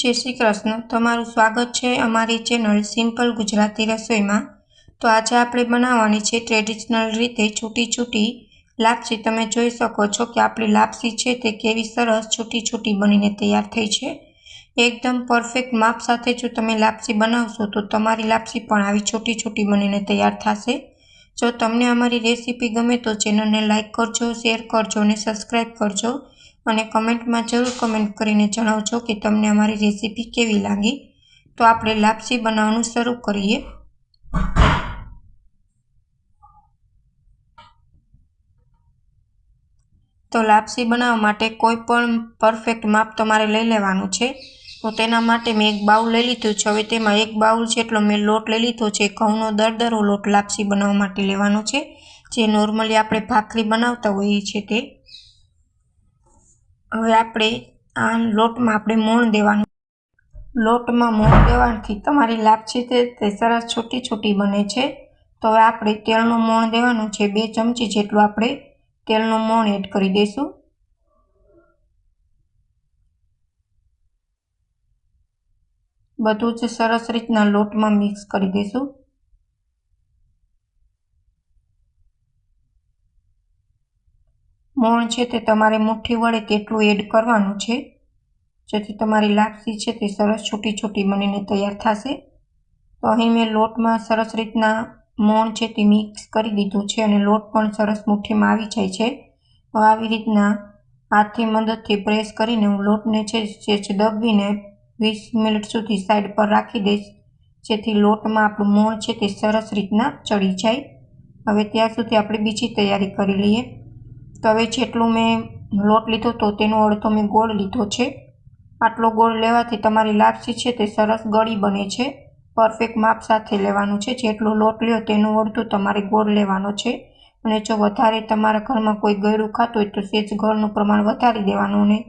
જય શ્રી કૃષ્ણ. તમારું સ્વાગત છે અમારી ચેનલ સિમ્પલ ગુજરાતી રસોઈમાં. તો આજે આપણે બનાવવાની છે ટ્રેડિશનલ રીતે છૂટી છૂટી લાપસી. તમે જોઈ શકો છો કે આપણી લાપસી છે તે કેવી સરસ છૂટી છૂટી બનીને તૈયાર થઈ છે. એકદમ પરફેક્ટ માપ સાથે જો તમે લાપસી બનાવશો તો તમારી લાપસી પણ આવી છૂટી છૂટી બનીને તૈયાર થશે. જો તમને અમારી રેસીપી ગમે તો ચેનલને લાઇક કરજો, શેર કરજો અને સબસ્ક્રાઈબ કરજો. અને કમેન્ટમાં જરૂર કમેન્ટ કરીને જણાવજો કે તમને અમારી રેસીપી કેવી લાગી. તો આપણે લાપસી બનાવવાનું શરૂ કરીએ. તો લાપસી બનાવવા માટે કોઈ પણ પરફેક્ટ માપ તમારે લઈ લેવાનું છે. તો તેના માટે મેં એક બાઉલ લઈ લીધું છે. હવે તેમાં એક બાઉલ જેટલો મેં લોટ લઈ લીધો છે. ઘઉંનો દરદરો લોટ લાપસી બનાવવા માટે લેવાનો છે. જે નોર્મલી આપણે ભાખરી બનાવતા હોઈએ છીએ તે. હવે આપણે આ લોટમાં આપણે મોણ દેવાનું. લોટમાં મોણ દેવાથી તમારી લાપસી તે તે સરસ છોટી છોટી બને છે. તો હવે આપણે તેલનું મોણ દેવાનું છે બે ચમચી જેટલું આપણે તેલનું મોણ એડ કરી દઈશું. બધું જ સરસ રીતના લોટમાં મિક્સ કરી દઈશું. મોણ છે તે તમારે મુઠ્ઠી વડે તેટલું એડ કરવાનું છે. જેથી તમારી લાપસી છે તે સરસ છૂટી છૂટી બનીને તૈયાર થશે. તો અહીં મેં લોટમાં સરસ રીતના મોણ છે તે મિક્સ કરી દીધું છે અને લોટ પણ સરસ મુઠ્ઠીમાં આવી જાય છે. તો આવી રીતના હાથથી મદદથી પ્રેસ કરીને હું લોટને છે જે દબીને વીસ મિનિટ સુધી સાઈડ પર રાખી દઈશ. જેથી લોટમાં આપણું મોણ છે તે સરસ રીતના ચડી જાય. હવે ત્યાં સુધી આપણે બીજી તૈયારી કરી લઈએ. તો હવે જેટલું મેં લોટ લીધો તો તેનો અડધો મેં ગોળ લીધો છે. આટલો ગોળ લેવાથી તમારી લાપસી છે તે સરસ ગળી બને છે. પરફેક્ટ માપ સાથે લેવાનું છે. જેટલો લોટ લ્યો તેનું અડધું તમારે ગોળ લેવાનો છે. અને જો વધારે તમારા ઘરમાં કોઈ ગળ્યું ખાતું હોય તો સેજ ગળનું પ્રમાણ વધારી દેવાનું ને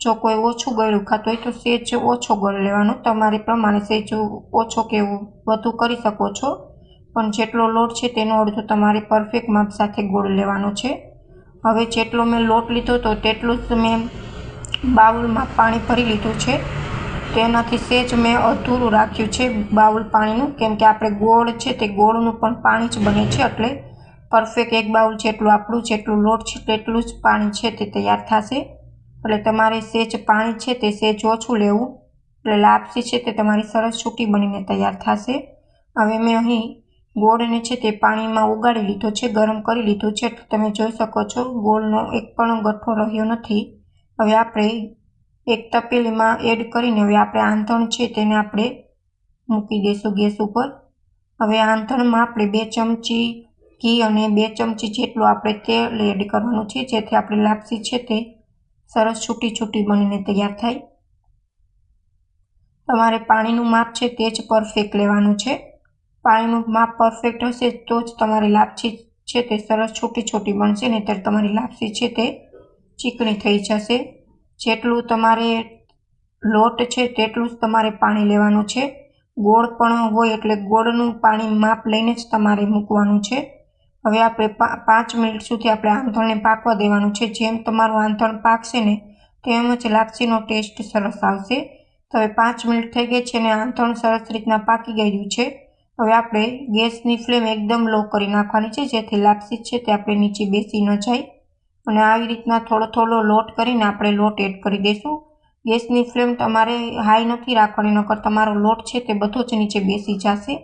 જો કોઈ ઓછું ગળ્યું ખાતું હોય તો સેજ ઓછો ગળ લેવાનો. તમારે પ્રમાણે સેજ ઓછો કે વધુ કરી શકો છો. પણ જેટલો લોટ છે તેનો અડધો તમારે પરફેક્ટ માપ સાથે ગોળ લેવાનો છે. હવે જેટલો મેં લોટ લીધો હતો તેટલું જ મેં બાઉલમાં પાણી ભરી લીધું છે. તેનાથી સેજ મેં અધૂરું રાખ્યું છે બાઉલ પાણીનું. કેમ કે આપણે ગોળ છે તે ગોળનું પણ પાણી જ બને છે એટલે પરફેક્ટ એક બાઉલ જેટલું આપણું જેટલું લોટ છે તેટલું જ પાણી છે તે તૈયાર થશે. એટલે તમારે સેજ પાણી છે તે સેજ ઓછું લેવું. એટલે લાપસી છે તે તમારી સરસ છૂટી બનીને તૈયાર થશે. હવે મેં અહીં ગોળને છે તે પાણીમાં ઉગાડી લીધો છે, ગરમ કરી લીધું છે. તમે જોઈ શકો છો, ગોળનો એક પણ ગઠ્ઠો રહ્યો નથી. હવે આપણે એક તપેલીમાં એડ કરીને હવે આપણે આંધણ છે તેને આપણે મૂકી દઈશું ગેસ ઉપર. હવે આંધણમાં આપણે બે ચમચી ઘી અને બે ચમચી જેટલું આપણે તેલ એડ કરવાનું છે, જેથી આપણી લાપસી છે તે સરસ છૂટી છૂટી બનીને તૈયાર થાય. તમારે પાણીનું માપ છે તે જ પરફેક્ટ લેવાનું છે. પાણીનું માપ પરફેક્ટ હશે તો જ તમારી લાપસી છે તે સરસ છોટી છોટી બનશે, નહીંતર તમારી લાપસી છે તે ચીકણી થઈ જશે. જેટલું તમારે લોટ છે તેટલું જ તમારે પાણી લેવાનું છે. ગોળ પણ હોય એટલે ગોળનું પાણી માપ લઈને જ તમારે મૂકવાનું છે. હવે આપણે પાંચ મિનિટ સુધી આપણે આંધણને પાકવા દેવાનું છે. જેમ તમારું આંધણ પાકશે ને તેમ જ લાપસીનો ટેસ્ટ સરસ આવશે. તો હવે પાંચ મિનિટ થઈ ગઈ છે અને આંધણ સરસ રીતના પાકી ગયું છે. હવે આપણે ગેસની ફ્લેમ એકદમ લો કરી નાખવાની છે, જેથી લાપસી છે તે આપણે નીચે બેસી ન જાય. અને આવી રીતના થોડો થોડો લોટ કરીને આપણે લોટ એડ કરી દઈશું. ગેસની ફ્લેમ તમારે હાઈ નથી રાખવાની, નકર તમારો લોટ છે તે બધો જ નીચે બેસી જશે.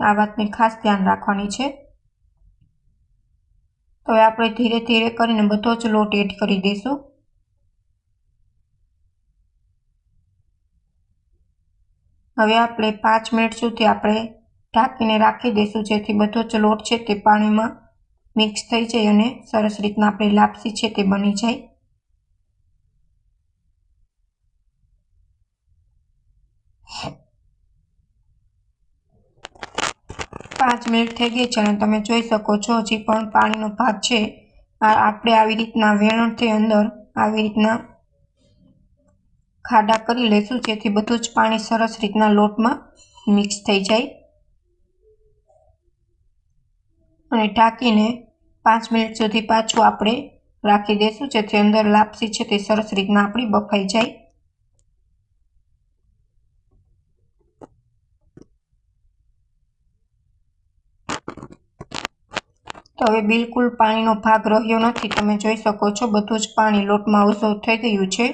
આ વાતની ખાસ ધ્યાન રાખવાની છે. તો હવે આપણે ધીરે ધીરે કરીને બધો જ લોટ એડ કરી દઈશું. હવે આપણે પાંચ મિનિટ સુધી આપણે ઢાંકીને રાખી દઈશું જેથી બધો જ લોટ છે તે પાણીમાં મિક્સ થઈ જાય અને સરસ રીતના આપણી લાપસી છે તે બની જાય. પાંચ મિનિટ થઈ ગઈ છે અને તમે જોઈ શકો છો હજી પણ પાણીનો ભાગ છે. આપણે આવી રીતના વેણથી અંદર આવી રીતના ખાડા કરી લઈશું જેથી બધું જ પાણી સરસ રીતના લોટમાં મિક્સ થઈ જાય. અને ઢાંકીને પાંચ મિનિટ સુધી પાછું આપણે રાખી દઈશું, જેથી અંદર લાપસી છે તે સરસ રીતના આપણી બફાઈ જાય. તો હવે બિલકુલ પાણીનો ભાગ રહ્યો નથી, તમે જોઈ શકો છો બધું જ પાણી લોટમાં ઓછું થઈ ગયું છે.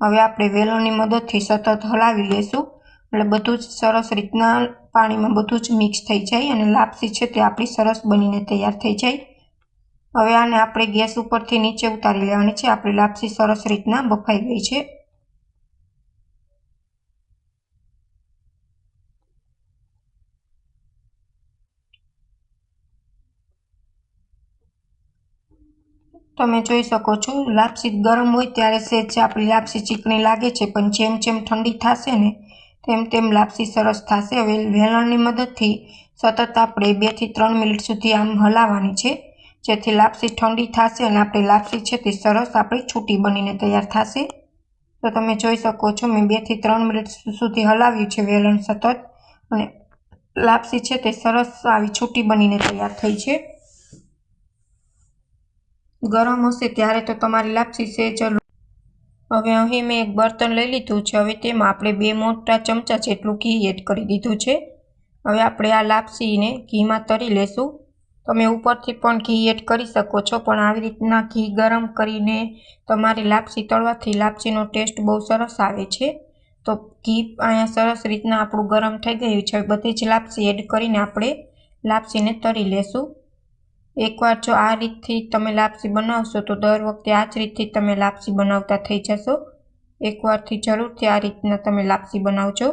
હવે આપણે વેલણની મદદથી સતત હલાવી લઈશું. એટલે બધું જ સરસ રીતના પાણીમાં બધું જ મિક્સ થઈ જાય અને લાપસી છે તે આપણી સરસ બનીને તૈયાર થઈ જાય. હવે આને આપણે ગેસ ઉપરથી નીચે ઉતારી લેવાની છે. આપણી લાપસી સરસ રીતના બફાઈ ગઈ છે. તમે જોઈ શકો છો, લાપસી ગરમ હોય ત્યારે સહેજ આપણી લાપસી ચીકણી લાગે છે, પણ જેમ જેમ ઠંડી થશે ને તેમ તેમ લાપસી સરસ થશે. હવે વેલણની મદદથી સતત આપણે બેથી ત્રણ મિનિટ સુધી આમ હલાવવાની છે. જેથી લાપસી ઠંડી થશે અને આપણી લાપસી છે તે સરસ આપણી છૂટી બનીને તૈયાર થશે. તો તમે જોઈ શકો છો, મેં બેથી ત્રણ મિનિટ સુધી હલાવ્યું છે વેલણ સતત અને લાપસી છે તે સરસ આવી છૂટી બનીને તૈયાર થઈ છે. ગરમ હશે ત્યારે તો તમારી લાપસી સહેજ હવે અહીં મેં એક બર્તન લઈ લીધું છે. હવે તેમાં આપણે બે મોટા ચમચા જેટલું ઘી એડ કરી દીધું છે. હવે આપણે આ લાપસીને ઘીમાં તરી લેશું. તમે ઉપરથી પણ ઘી એડ કરી શકો છો, પણ આવી રીતના ઘી ગરમ કરીને તમારી લાપસી તળવાથી લાપસીનો ટેસ્ટ બહુ સરસ આવે છે. તો ઘી અહીંયા સરસ રીતના આપણું ગરમ થઈ ગયું છે. બધી જ લાપસી એડ કરીને આપણે લાપસીને તરી લેશું. એકવાર જો આ રીતથી તમે લાપસી બનાવશો, તો દર વખતે આ જ રીતથી તમે લાપસી બનાવતા થઈ જશો. એકવારથી જરૂરથી આ રીતના તમે લાપસી બનાવજો.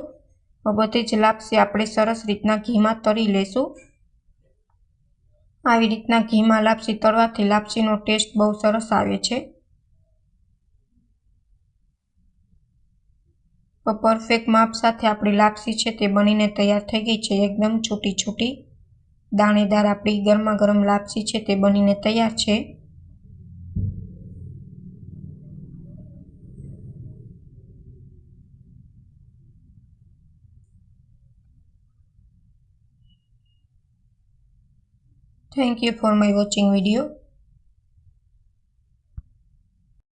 બધી જ લાપસી આપણે સરસ રીતના ઘીમાં તરી લેશું. આવી રીતના ઘીમાં લાપસી તળવાથી લાપસીનો ટેસ્ટ બહુ સરસ આવે છે. પરફેક્ટ માપ સાથે આપણી લાપસી છે તે બનીને તૈયાર થઈ ગઈ છે, એકદમ છૂટી છૂટી. દાણેદાર આપણી ગરમા ગરમ લાપસી છે તે બનીને તૈયાર છે. Thank you for my watching video